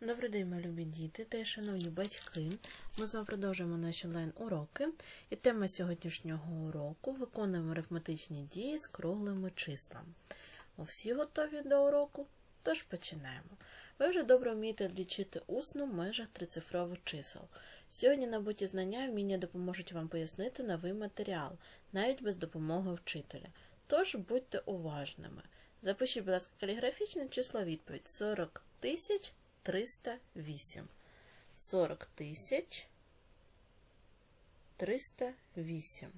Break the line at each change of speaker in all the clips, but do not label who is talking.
Добрий день, мої любі діти та шановні батьки. Ми з вами продовжуємо наші онлайн-уроки. І тема сьогоднішнього уроку виконуємо арифметичні дії з круглими числами. Ви всі готові до уроку? Тож починаємо. Ви вже добре вмієте лічити усно в межах трицифрових чисел. Сьогодні набуті знання і вміння допоможуть вам пояснити новий матеріал, навіть без допомоги вчителя. Тож будьте уважними. Запишіть, будь ласка, каліграфічне число відповідь 40 тисяч 308. 40 тисяч 308.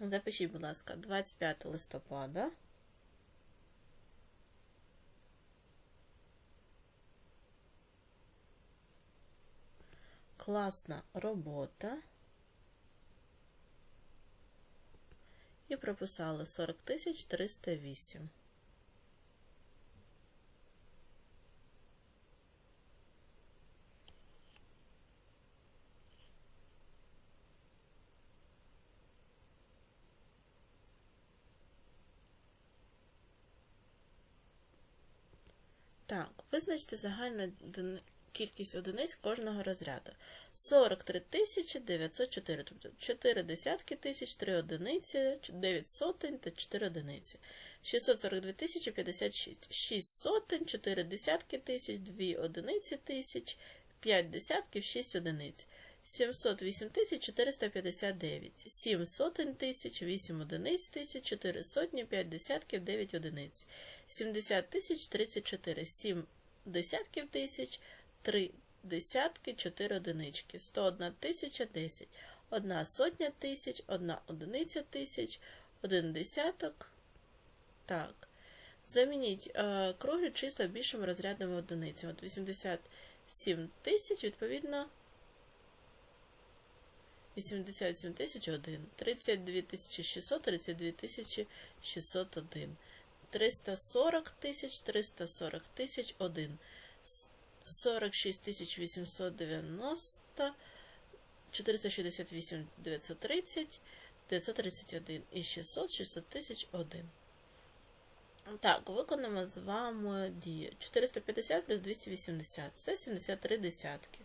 Запишіть, будь ласка, 25 листопада. Класна робота. І прописали 40 тисяч 308. Так, визначте загальну кількість одиниць кожного розряду. 43 тисячі 904, тобто 4 десятки тисяч, 3 одиниці, 9 сотень та 4 одиниці. 642 тисячі 56, 6 сотень, 4 десятки тисяч, 2 одиниці тисяч, 5 десятків, 6 одиниць. 708 тисяч 459, 7 сотень тисяч, 8 одиниць тисяч, 4 сотні, 5 десятків, 9 одиниць. 70 тисяч 34, 7 десятків тисяч, 3 десятки, 4 одинички, 101 тисяча 10, 1 сотня тисяч, 1 одиниця тисяч, 1 десяток. Так. Замініть е, круглі числа більшими розрядними одиницями. От 87 тисяч, відповідно, 87 тисяч 1, 32 тисячі 600, 32 тисячі 601. 340 тисяч, 340 тисяч 1, 46 890, 468 930, 931 і 600, 600 тисяч 1. Так, виконаємо з вами дію. 450 плюс 280, це 73 десятки.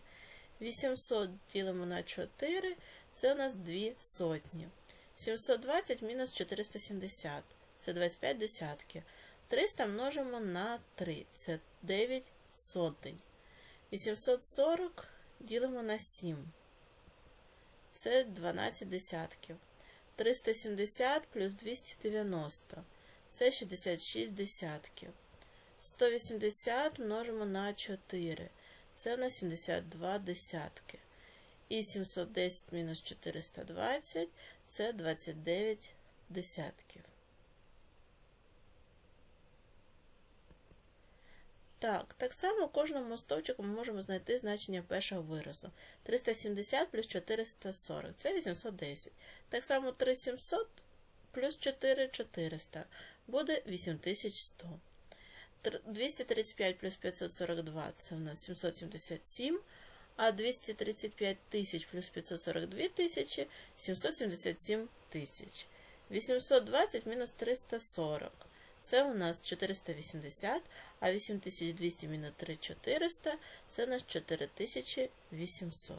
800 ділимо на 4, це у нас 2 сотні. 720 мінус 470. Це 25 десятків. 300 множимо на 3. Це 9 сотень. 840 ділимо на 7. Це 12 десятків. 370 плюс 290. Це 66 десятків. 180 множимо на 4. Це на 72 десятки. І 710 мінус 420 це 29 десятків. Так, так само кожному стовпчику ми можемо знайти значення першого виразу. 370 плюс 440 це 810. Так само 3700 плюс 4400 буде 8100. 235 плюс 542 це у нас 777, а 235 тисяч плюс 542 тисячі 777 тисяч. 820 мінус 340. Це у нас 480, а 8200 мінус 3400 це у нас 4800.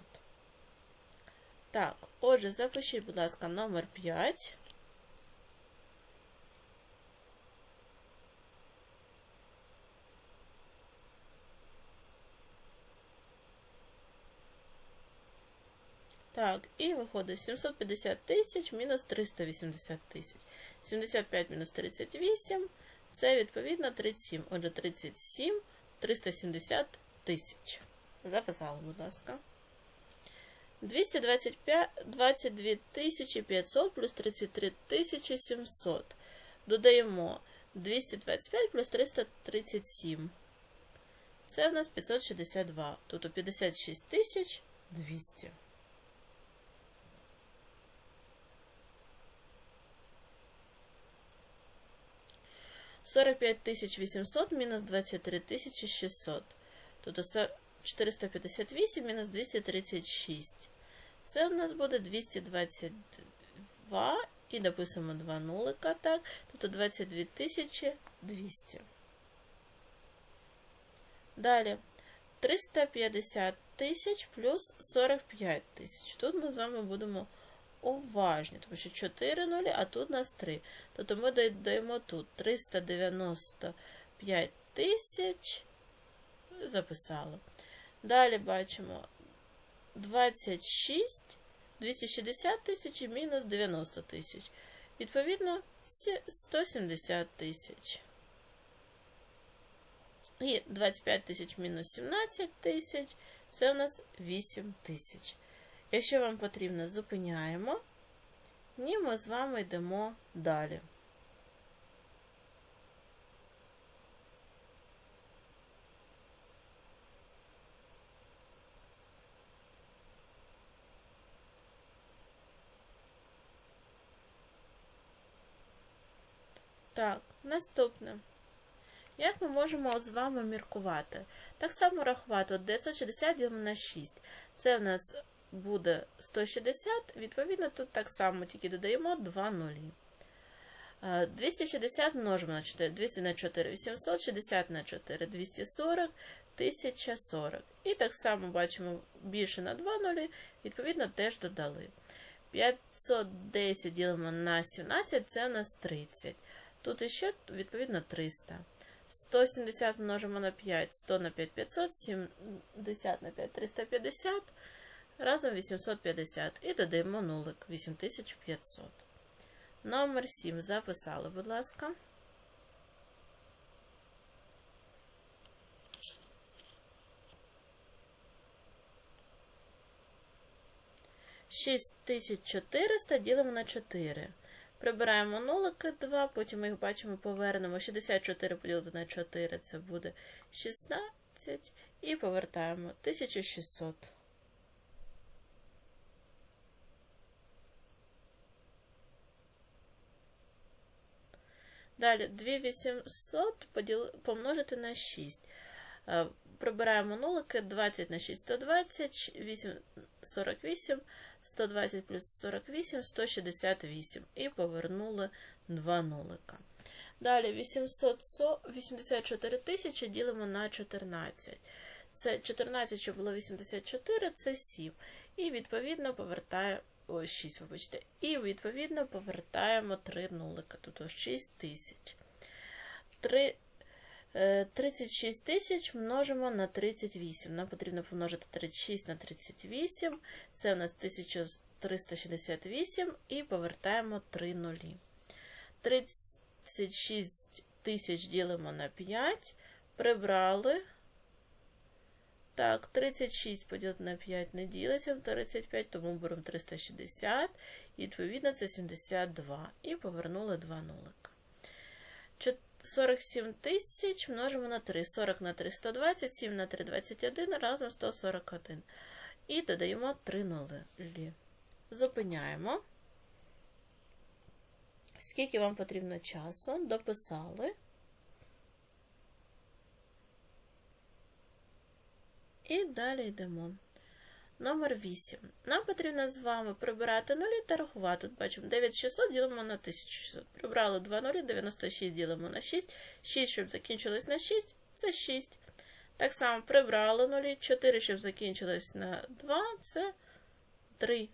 Так, отже, запишіть, будь ласка, номер 5. Так, і виходить 750 тисяч мінус 380 тисяч. 75 мінус 38 це відповідно 37. Отже, 37 370 тисяч. Записали, будь ласка. 225, 22 тисячі 500 плюс 33 тисячі 700. Додаємо 225 плюс 337. Це в нас 562. Тобто 56 тисяч 200. Сорок п'ять тисяч вісімсот мінус двадцять три тисячі шістсот. Тобто 458 мінус 236. Це у нас буде 222 І дописуємо два нулика, так, тобто 22 200. Далі 350 тисяч плюс 45 тисяч. Тут ми з вами будемо уважні, тому що 4 нулі, а тут у нас 3. Тобто ми додаємо тут 395 тисяч. Записали. Далі бачимо 26, 260 тисяч і мінус 90 тисяч. Відповідно, 170 тисяч. І 25 тисяч мінус 17 тисяч. Це у нас 8 тисяч. Якщо вам потрібно, зупиняємо, і ми з вами йдемо далі. Так, наступне. Як ми можемо з вами міркувати? Так само рахувати 960 ділимо на 6. Це в нас буде 160, відповідно, тут так само тільки додаємо 2 нулі. 260 множимо на 4, 200 на 4, 800, 60 на 4, 240, 1040. І так само бачимо більше на 2 нулі, відповідно, теж додали. 510 ділимо на 17, це у нас 30. Тут іще, відповідно, 300. 170 множимо на 5, 100 на 5 500, 70 на 5 350, разом 850 і додаємо нулик 8500. Номер 7 записали, будь ласка. Шість чотириста ділимо на 4. Прибираємо нулики 2, потім ми їх бачимо, повернемо. 64 поділити на 4, це буде 16. І повертаємо 1600. Далі 2800 поділ... помножити на 6. Е, прибираємо нулики 20 на 6 120, 8 48. 120 плюс 48, 168. І повернули 2 нулика. Далі 884 тисячі ділимо на 14. Це 14, що було 84, це 7. І відповідно повертаємо. Ось 6, вибачте. І відповідно повертаємо 3 нулика. Тут 6 тисяч. 3 36 е, тисяч множимо на 38. Нам потрібно помножити 36 на 38. Це у нас 1368 і повертаємо 3 нулі. 36 тисяч ділимо на 5. Прибрали. Так, 36 поділити на 5 не ділиться, 35, тому беремо 360, і відповідно це 72. І повернули 2 нулика. 47 тисяч множимо на 3. 40 на 3 120, 7 на 3 21, разом 141. І додаємо 3 нулі. Зупиняємо. Скільки вам потрібно часу? Дописали. І далі йдемо. Номер 8. Нам потрібно з вами прибирати нулі та рахувати. Тут бачимо 9600 ділимо на 1600. Прибрали 2 нулі, 96 ділимо на 6. 6, щоб закінчилось на 6, це 6. Так само прибрали нулі, 4, щоб закінчилось на 2, це 3.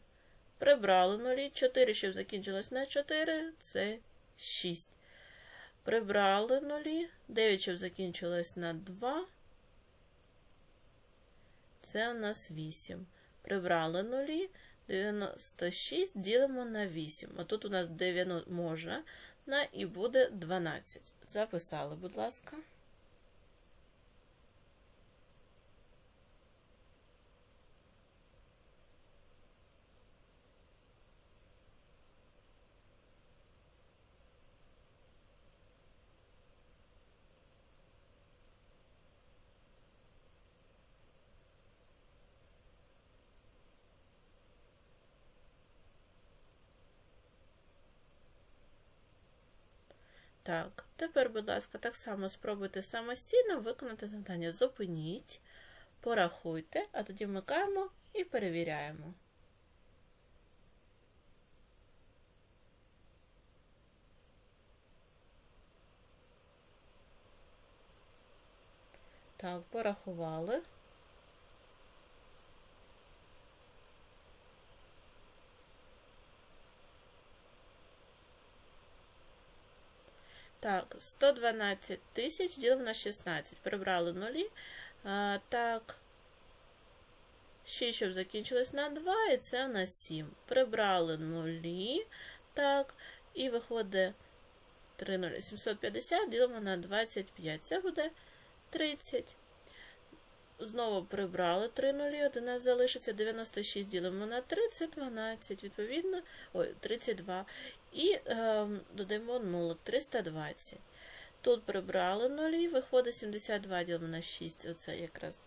Прибрали нулі, 4, щоб закінчилось на 4, це 6. Прибрали нулі, 9, щоб закінчилось на 2. Це у нас 8. Прибрали нулі. 96 ділимо на 8. А тут у нас 90 можна, на і буде 12. Записали, будь ласка. Так, тепер, будь ласка, так само спробуйте самостійно виконати завдання. Зупиніть, порахуйте, а тоді вмикаємо і перевіряємо. Так, порахували. Так, 112 тисяч ділимо на 16. Прибрали нулі. А, так. 6, щоб закінчилось на 2, і це у нас 7. Прибрали нулі. Так, і виходить 3 нулі. 750 ділимо на 25. Це буде 30. Знову прибрали 3 нулі, 1 нас залишиться 96 ділимо на 3, це 12, відповідно, ой, 32. І е, додаємо нулик, 320. Тут прибрали нулі, виходить 72 ділимо на 6, оце якраз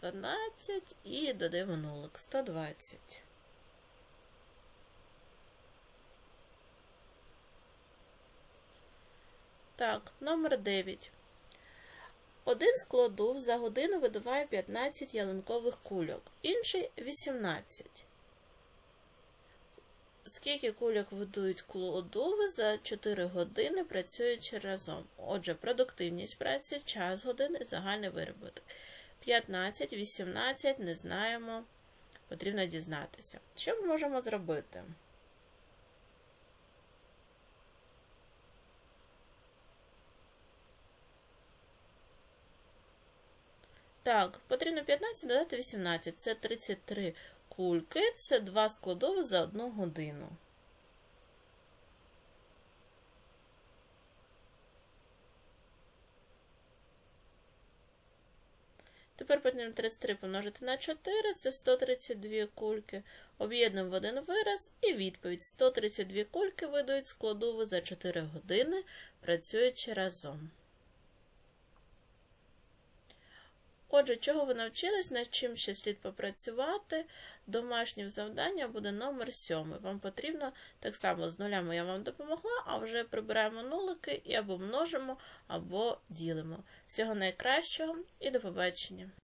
12, і додаємо нулик, 120. Так, номер 9. Один складов за годину видуває 15 ялинкових кульок, інший 18. Скільки кульок видують складови за 4 години, працюючи разом? Отже, продуктивність праці, час години, загальний виробіток. 15, 18, не знаємо, потрібно дізнатися. Що ми можемо зробити? Так, потрібно 15 додати 18. Це 33 кульки, це 2 складови за 1 годину. Тепер потрібно 33 помножити на 4, це 132 кульки. Об'єднуємо в один вираз і відповідь. 132 кульки видають складови за 4 години, працюючи разом. Отже, чого ви навчились, над чим ще слід попрацювати, домашнє завдання буде номер 7. Вам потрібно так само з нулями я вам допомогла, а вже прибираємо нулики і або множимо, або ділимо. Всього найкращого і до побачення!